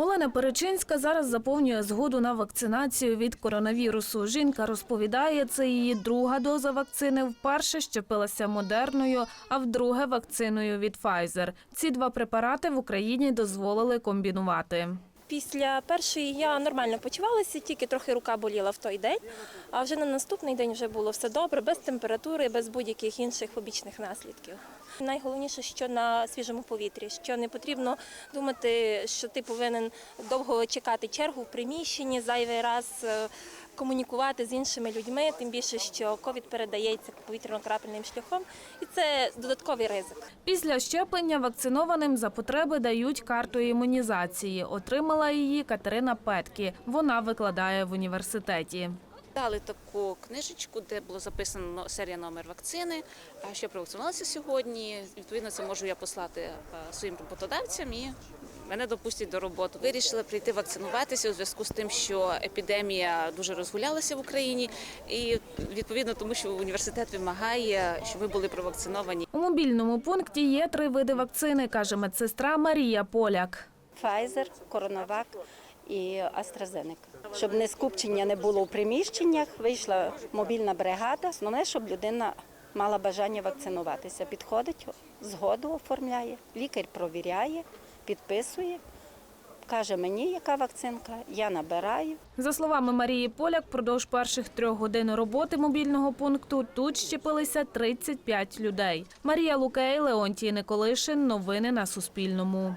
Олена Перечинська зараз заповнює згоду на вакцинацію від коронавірусу. Жінка розповідає, це її друга доза вакцини. Вперше щепилася модерною, а вдруге вакциною від Pfizer. Ці два препарати в Україні дозволили комбінувати. Після першої я нормально почувалася, тільки трохи рука боліла в той день. А вже на наступний день вже було все добре, без температури, без будь-яких інших побічних наслідків. Найголовніше, що на свіжому повітрі, що не потрібно думати, що ти повинен довго чекати чергу в приміщенні, зайвий раз е, комунікувати з іншими людьми, тим більше, що ковід передається повітряно-крапельним шляхом, і це додатковий ризик. Після щеплення вакцинованим за потреби дають карту імунізації. Отримала її Катерина Петкі. Вона викладає в університеті. Дали таку книжечку, де було записано серія номер вакцини, що провакцинувалася сьогодні. Відповідно, це можу я послати е, своїм роботодавцям і мене допустять до роботи. Вирішила прийти вакцинуватися у зв'язку з тим, що епідемія дуже розгулялася в Україні, і відповідно тому, що університет вимагає, щоб ви були провакциновані. У мобільному пункті є три види вакцини, каже медсестра Марія Поляк. Pfizer, Коронавак і AstraZeneca. Щоб не скупчення не було у приміщеннях, вийшла мобільна бригада. Основне, щоб людина мала бажання вакцинуватися. Підходить, згоду оформляє, лікар провіряє, підписує, каже мені, яка вакцинка, я набираю. За словами Марії Поляк, впродовж перших трьох годин роботи мобільного пункту тут щепилися 35 людей. Марія Лукей, Леонтій Николишин. Новини на Суспільному.